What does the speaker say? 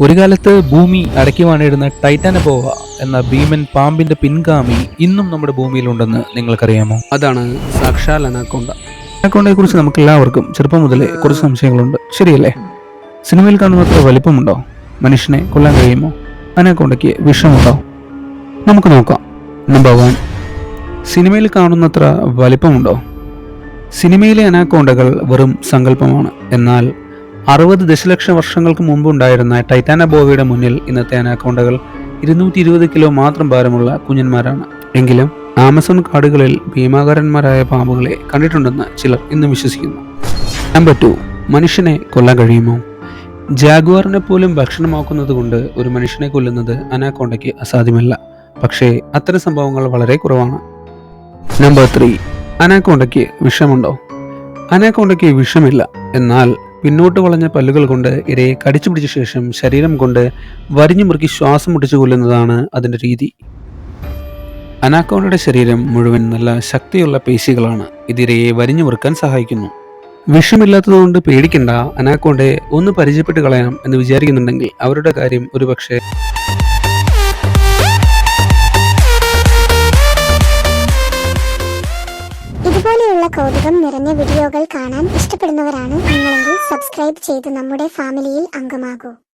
ഒരു കാലത്ത് ഭൂമി അടക്കി വാണിരുന്ന ടൈറ്റാനബോവ എന്ന ഭീമൻ പാമ്പിന്റെ പിൻഗാമി ഇന്നും നമ്മുടെ ഭൂമിയിലുണ്ടെന്ന് നിങ്ങൾക്കറിയാമോ? അതാണ് സാക്ഷാൽ അനാക്കോണ്ട. അനാക്കോണ്ടയെ കുറിച്ച് നമുക്ക് എല്ലാവർക്കും ചെറുപ്പം മുതലേ കുറച്ച് സംശയങ്ങളുണ്ട്. ശരിയല്ലേ? സിനിമയിൽ കാണുന്നത്ര വലിപ്പമുണ്ടോ? മനുഷ്യനെ കൊല്ലാൻ കഴിയുമോ? അനാക്കോണ്ടയ്ക്ക് വിഷമുണ്ടോ നമുക്ക് നോക്കാം. നമ്പർ വൺ സിനിമയിൽ കാണുന്നത്ര വലിപ്പമുണ്ടോ? സിനിമയിലെ അനാക്കോണ്ടകൾ വെറും സങ്കല്പമാണ്. എന്നാൽ അറുപത് ദശലക്ഷം വർഷങ്ങൾക്ക് മുമ്പ് ഉണ്ടായിരുന്ന ടൈറ്റാനബോവയുടെ മുന്നിൽ ഇന്നത്തെ അനാക്കോണ്ടകൾ ഇരുന്നൂറ്റി ഇരുപത് കിലോ മാത്രം ഭാരമുള്ള കുഞ്ഞന്മാരാണ്. എങ്കിലും ആമസോൺ കാടുകളിൽ ഭീമാകാരന്മാരായ പാമ്പുകളെ കണ്ടിട്ടുണ്ടെന്ന് ചിലർ ഇന്നും വിശ്വസിക്കുന്നു. നമ്പർ ടു മനുഷ്യനെ കൊല്ലാൻ കഴിയുമോ? ജാഗ്വാറിനെ പോലും ഭക്ഷണമാക്കുന്നത് കൊണ്ട് ഒരു മനുഷ്യനെ കൊല്ലുന്നത് അനാക്കോണ്ടയ്ക്ക് അസാധ്യമല്ല. പക്ഷേ അത്തരം സംഭവങ്ങൾ വളരെ കുറവാണ്. നമ്പർ ത്രീ അനാക്കോണ്ടയ്ക്ക് വിഷമുണ്ടോ? അനാക്കോണ്ടയ്ക്ക് വിഷമില്ല. എന്നാൽ പിന്നോട്ട് വളഞ്ഞ പല്ലുകൾ കൊണ്ട് ഇരയെ കടിച്ചു പിടിച്ച ശേഷം ശരീരം കൊണ്ട് വരിഞ്ഞു മുറുക്കി ശ്വാസം മുട്ടിച്ചു കൊല്ലുന്നതാണ് അതിന്റെ രീതി. അനാക്കോണ്ടയുടെ ശരീരം മുഴുവൻ നല്ല ശക്തിയുള്ള പേശികളാണ്. ഇതിരയെ വരിഞ്ഞു മുറുക്കാൻ സഹായിക്കുന്നു. വിഷമില്ലാത്തതുകൊണ്ട് പേടിക്കണ്ട. അനാക്കോണ്ടയെ ഒന്ന് പരിചയപ്പെട്ട് കളയാം എന്ന് വിചാരിക്കുന്നുണ്ടെങ്കിൽ അവരുടെ കാര്യം ഒരുപക്ഷെ ഇതുപോലെയുള്ള കൗതുകം നിറഞ്ഞ വീഡിയോകൾ കാണാൻ ഇഷ്ടപ്പെടുന്നവരാണ് നിങ്ങളെങ്കിൽ സബ്സ്ക്രൈബ് ചെയ്ത് നമ്മുടെ ഫാമിലിയിൽ അംഗമാകൂ.